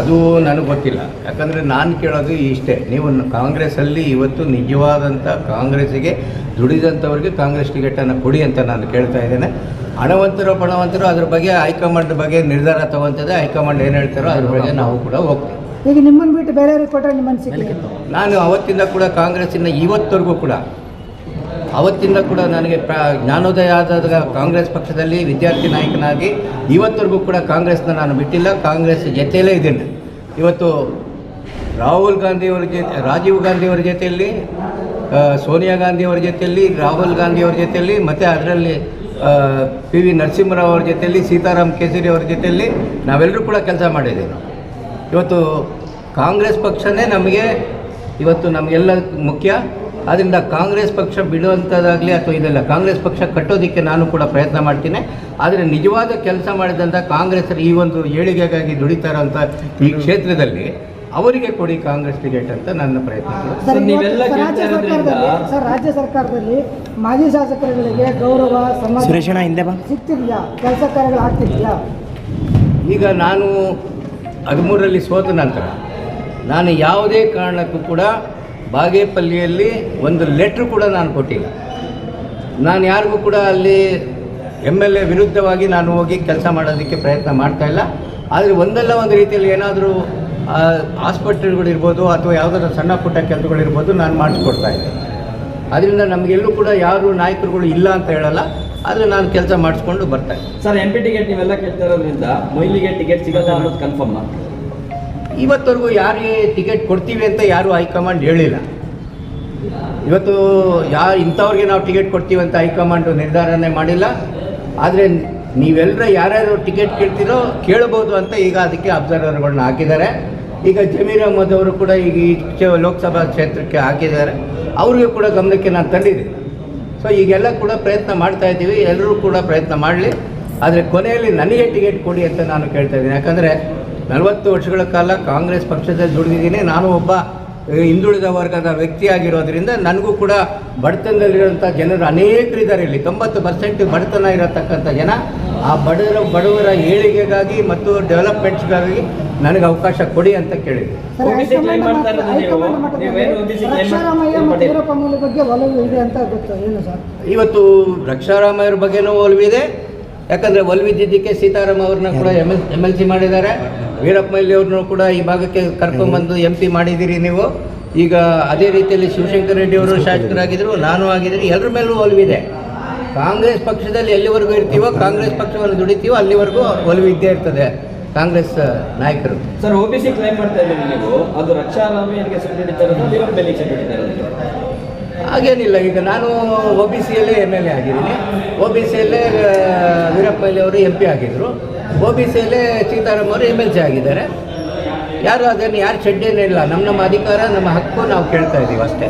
ಅದು ನನಗೆ ಗೊತ್ತಿಲ್ಲ. ಯಾಕಂದರೆ ನಾನು ಕೇಳೋದು ಇಷ್ಟೇ. ನೀವು ಕಾಂಗ್ರೆಸ್ಸಲ್ಲಿ ಇವತ್ತು ನಿಜವಾದಂಥ ಕಾಂಗ್ರೆಸ್ಸಿಗೆ ದುಡಿದಂಥವ್ರಿಗೆ ಕಾಂಗ್ರೆಸ್ ಟಿಕೆಟನ್ನು ಕೊಡಿ ಅಂತ ನಾನು ಕೇಳ್ತಾ ಇದ್ದೇನೆ. ಹಣವಂತರು ಪಣವಂತರು ಅದ್ರ ಬಗ್ಗೆ ಹೈಕಮಾಂಡ್ ಬಗ್ಗೆ ನಿರ್ಧಾರ ತಗೊಂತದೆ. ಹೈಕಮಾಂಡ್ ಏನು ಹೇಳ್ತಾರೋ ಅದ್ರ ಬಗ್ಗೆ ನಾವು ಕೂಡ ಹೋಗ್ತೀವಿ. ಈಗ ನಿಮ್ಮನ್ನು ಬಿಟ್ಟು ಬೇರೆಯವ್ರಿಗೆ ಕೊಟ್ಟರೆ ನಿಮ್ಮ ನಾನು ಅವತ್ತಿಂದ ಕೂಡ ಕಾಂಗ್ರೆಸ್ಸಿನ ಇವತ್ತವರೆಗೂ ಕೂಡ ಅವತ್ತಿಂದ ಕೂಡ ನನಗೆ ಪ್ರ ಜ್ಞಾನೋದಯ ಆದಾಗ ಕಾಂಗ್ರೆಸ್ ಪಕ್ಷದಲ್ಲಿ ವಿದ್ಯಾರ್ಥಿ ನಾಯಕನಾಗಿ ಇವತ್ತವರೆಗೂ ಕೂಡ ಕಾಂಗ್ರೆಸ್ನ ನಾನು ಬಿಟ್ಟಿಲ್ಲ. ಕಾಂಗ್ರೆಸ್ ಜೊತೆಯಲ್ಲೇ ಇದ್ದೇನೆ. ಇವತ್ತು ರಾಹುಲ್ ಗಾಂಧಿಯವರ ಜೊತೆ, ರಾಜೀವ್ ಗಾಂಧಿಯವರ ಜೊತೆಯಲ್ಲಿ ಸೋನಿಯಾ ಗಾಂಧಿಯವರ ಜೊತೆಯಲ್ಲಿ, ರಾಹುಲ್ ಗಾಂಧಿಯವರ ಜೊತೆಯಲ್ಲಿ, ಮತ್ತು ಅದರಲ್ಲಿ ಪಿ ವಿ ನರಸಿಂಹರಾವ್ ಅವ್ರ ಜೊತೆಯಲ್ಲಿ ಸೀತಾರಾಮ್ ಕೇಸರಿ ಅವ್ರ ಜೊತೆಯಲ್ಲಿ ನಾವೆಲ್ಲರೂ ಕೂಡ ಕೆಲಸ ಮಾಡಿದ್ದೇವೆ. ಇವತ್ತು ಕಾಂಗ್ರೆಸ್ ಪಕ್ಷನೇ ನಮಗೆ, ಇವತ್ತು ನಮಗೆಲ್ಲ ಮುಖ್ಯ. ಆದ್ದರಿಂದ ಕಾಂಗ್ರೆಸ್ ಪಕ್ಷ ಬಿಡುವಂಥದ್ದಾಗಲಿ ಅಥವಾ ಇದೆಲ್ಲ ಕಾಂಗ್ರೆಸ್ ಪಕ್ಷ ಕಟ್ಟೋದಕ್ಕೆ ನಾನು ಕೂಡ ಪ್ರಯತ್ನ ಮಾಡ್ತೀನಿ. ಆದರೆ ನಿಜವಾದ ಕೆಲಸ ಮಾಡಿದಂಥ ಕಾಂಗ್ರೆಸ್ ಈ ಒಂದು ಏಳಿಗೆಗಾಗಿ ದುಡಿತಾ ಇರೋಂಥ ಈ ಕ್ಷೇತ್ರದಲ್ಲಿ ಅವರಿಗೆ ಕೊಡಿ ಕಾಂಗ್ರೆಸ್ ಟಿಕೆಟ್ ಅಂತ ನನ್ನ ಪ್ರಯತ್ನ. ಸರ್ ರಾಜ್ಯ ಸರ್ಕಾರದಲ್ಲಿ ಸರ್ ರಾಜ್ಯ ಸರ್ಕಾರದಲ್ಲಿ ಮಾಜಿ ಶಾಸಕರುಗಳಿಗೆ ಗೌರವ ಸಮಾಜ ಸಿಗ್ತಿದೆಯಾ? ಕೆಲಸ ಕಾರ್ಯಗಳು ಆಗ್ತಿದೆಯಾ? ಈಗ ನಾನು ಹದಿಮೂರರಲ್ಲಿ ಸೋತ ನಂತರ ನಾನು ಯಾವುದೇ ಕಾರಣಕ್ಕೂ ಕೂಡ ಬಾಗೇಪಲ್ಲಿಯಲ್ಲಿ ಒಂದು ಲೆಟ್ರ್ ಕೂಡ ನಾನು ಕೊಟ್ಟಿಲ್ಲ. ನಾನು ಯಾರಿಗೂ ಕೂಡ ಅಲ್ಲಿ ಎಂ ಎಲ್ ಎ ವಿರುದ್ಧವಾಗಿ ನಾನು ಹೋಗಿ ಕೆಲಸ ಮಾಡೋದಕ್ಕೆ ಪ್ರಯತ್ನ ಮಾಡ್ತಾ ಇಲ್ಲ. ಆದರೆ ಒಂದಲ್ಲ ಒಂದು ರೀತಿಯಲ್ಲಿ ಏನಾದರೂ ಆಸ್ಪತ್ರೆಗಳಿರ್ಬೋದು ಅಥವಾ ಯಾವುದಾದ್ರು ಸಣ್ಣ ಪುಟ್ಟ ಕೆಲಸಗಳಿರ್ಬೋದು ನಾನು ಮಾಡಿಸ್ಕೊಡ್ತಾ ಇದ್ದೆ. ಅದರಿಂದ ನಮಗೆಲ್ಲೂ ಕೂಡ ಯಾರು ನಾಯಕರುಗಳು ಇಲ್ಲ ಅಂತ ಹೇಳಲ್ಲ. ಆದರೆ ನಾನು ಕೆಲಸ ಮಾಡಿಸ್ಕೊಂಡು ಬರ್ತಾ ಸರ್ ಎಂ ಪಿ ಟಿಕೆಟ್ ನೀವೆಲ್ಲ ಕೇಳ್ತಾ ಇರೋದ್ರಿಂದ ಮೈಲಿಗೆ ಟಿಕೆಟ್ ಸಿಗೋದು ಅನ್ನೋದು ಕನ್ಫರ್ಮ್ ಇವತ್ತವರೆಗೂ ಯಾರಿಗೆ ಟಿಕೆಟ್ ಕೊಡ್ತೀವಿ ಅಂತ ಯಾರು ಹೈಕಮಾಂಡ್ ಹೇಳಿಲ್ಲ. ಇವತ್ತು ಯಾರು ಇಂಥವ್ರಿಗೆ ನಾವು ಟಿಕೆಟ್ ಕೊಡ್ತೀವಿ ಅಂತ ಹೈಕಮಾಂಡ್ ನಿರ್ಧಾರನೇ ಮಾಡಿಲ್ಲ. ಆದರೆ ನೀವೆಲ್ಲರ ಯಾರ್ಯಾರು ಟಿಕೆಟ್ ಕೇಳ್ತೀರೋ ಕೇಳ್ಬೋದು ಅಂತ ಈಗ ಅದಕ್ಕೆ ಅಬ್ಸರ್ವರ್ಗಳನ್ನ ಹಾಕಿದ್ದಾರೆ. ಈಗ ಜಮೀರ್ ಅಹಮದ್ ಅವರು ಕೂಡ ಈಗ ಈ ಲೋಕಸಭಾ ಕ್ಷೇತ್ರಕ್ಕೆ ಹಾಕಿದ್ದಾರೆ. ಅವ್ರಿಗೂ ಕೂಡ ಗಮನಕ್ಕೆ ನಾನು ತಂದಿದ್ದೀನಿ. ಸೊ ಈಗೆಲ್ಲ ಕೂಡ ಪ್ರಯತ್ನ ಮಾಡ್ತಾ ಇದ್ದೀವಿ. ಎಲ್ಲರೂ ಕೂಡ ಪ್ರಯತ್ನ ಮಾಡಲಿ. ಆದರೆ ಕೊನೆಯಲ್ಲಿ ನನಗೆ ಟಿಕೆಟ್ ಕೊಡಿ ಅಂತ ನಾನು ಕೇಳ್ತಾ ಇದ್ದೀನಿ. ಯಾಕಂದರೆ ನಲವತ್ತು ವರ್ಷಗಳ ಕಾಲ ಕಾಂಗ್ರೆಸ್ ಪಕ್ಷದಲ್ಲಿ ದುಡಿದಿದ್ದೀನಿ ನಾನು ಒಬ್ಬ ಹಿಂದುಳಿದ ವರ್ಗದ ವ್ಯಕ್ತಿಯಾಗಿರೋದ್ರಿಂದ ನನಗೂ ಕೂಡ ಬಡತನದಲ್ಲಿರುವಂಥ ಜನರು ಅನೇಕರಿದ್ದಾರೆ ಇಲ್ಲಿ. ತೊಂಬತ್ತು ಪರ್ಸೆಂಟ್ ಬಡತನ ಇರತಕ್ಕಂಥ ಜನ. ಆ ಬಡವರ ಬಡವರ ಏಳಿಗೆಗಾಗಿ ಮತ್ತು ಡೆವಲಪ್ಮೆಂಟ್ಸ್ಗಾಗಿ ನನಗೆ ಅವಕಾಶ ಕೊಡಿ ಅಂತ ಕೇಳಿದೆ ಸರ್, claim ಮಾಡ್ತಾ ಇರೋದು ನೀವು. ಹೈಕಮಾಂಡ್ ಮಟ್ಟದಲ್ಲಿ claim ಮಾಡ್ತಾ ಇರೋದು? ವೀರಪ್ಪ ಬಗ್ಗೆ ಒಲವು ಇದೆ ಅಂತ ಗೊತ್ತು. ಏನು ಸರ್? ಇವತ್ತು ರಕ್ಷಾರಾಮಯ್ಯರ ಬಗ್ಗೆನೂ ಒಲವಿದೆ ಯಾಕಂದರೆ ಒಲ್ವಿದ್ದಿದ್ದಕ್ಕೆ ಸೀತಾರಾಮ್ ಅವ್ರನ್ನ ಕೂಡ M L M L C ಮಾಡಿದ್ದಾರೆ. ವೀರಪ್ಪ ಮೊಯ್ಲಿ ಅವ್ರನ್ನೂ ಕೂಡ ಈ ಭಾಗಕ್ಕೆ ಕರ್ಕೊಂಡ್ಬಂದು ಎಂ ಪಿ ಮಾಡಿದ್ದೀರಿ ನೀವು. ಈಗ ಅದೇ ರೀತಿಯಲ್ಲಿ ಶಿವಶಂಕರ ರೆಡ್ಡಿ ಅವರು ಶಾಸಕರಾಗಿದ್ದರು ನಾನು ಆಗಿದ್ದೀನಿ. ಎಲ್ಲರ ಮೇಲೂ ಒಲವಿದೆ ಕಾಂಗ್ರೆಸ್ ಪಕ್ಷದಲ್ಲಿ ಎಲ್ಲಿವರೆಗೂ ಇರ್ತೀವೋ ಕಾಂಗ್ರೆಸ್ ಪಕ್ಷವನ್ನು ದುಡಿತೀವೋ ಅಲ್ಲಿವರೆಗೂ ಒಲವು ಇದ್ದೇ ಇರ್ತದೆ ಕಾಂಗ್ರೆಸ್ ನಾಯಕರು. Sir O B C claim ಮಾಡ್ತಾ ಇದ್ದೀವಿ ನೀವು. ಅದು ರಕ್ಷಾರಾಮಯ್ಯನಿಗೆ ಸೀಟ್ ಹಿಡಿತಾ ಇರೋದು ಹಾಗೇನಿಲ್ಲ, ಈಗ ನಾನು ಒ ಬಿ ಸಿಯಲ್ಲೇ ಎಂ ಎಲ್ ಎ ಆಗಿದ್ದೀನಿ. ಒ ಬಿ ಸಿಯಲ್ಲೇ ವೀರಪ್ಪ ಅವರು ಎಂ ಪಿ ಆಗಿದ್ದರು ಒ ಬಿ ಸಿಯಲ್ಲೇ ಸೀತಾರಾಮ್ ಅವರು ಎಂ ಎಲ್ ಸಿ ಆಗಿದ್ದಾರೆ. ಯಾರು ಅದನ್ನು, ಯಾರು ಚೆಡ್ಡೇನಿಲ್ಲ ನಮ್ಮ ನಮ್ಮ ಅಧಿಕಾರ, ನಮ್ಮ ಹಕ್ಕು ನಾವು ಕೇಳ್ತಾ ಇದ್ದೀವಿ ಅಷ್ಟೇ.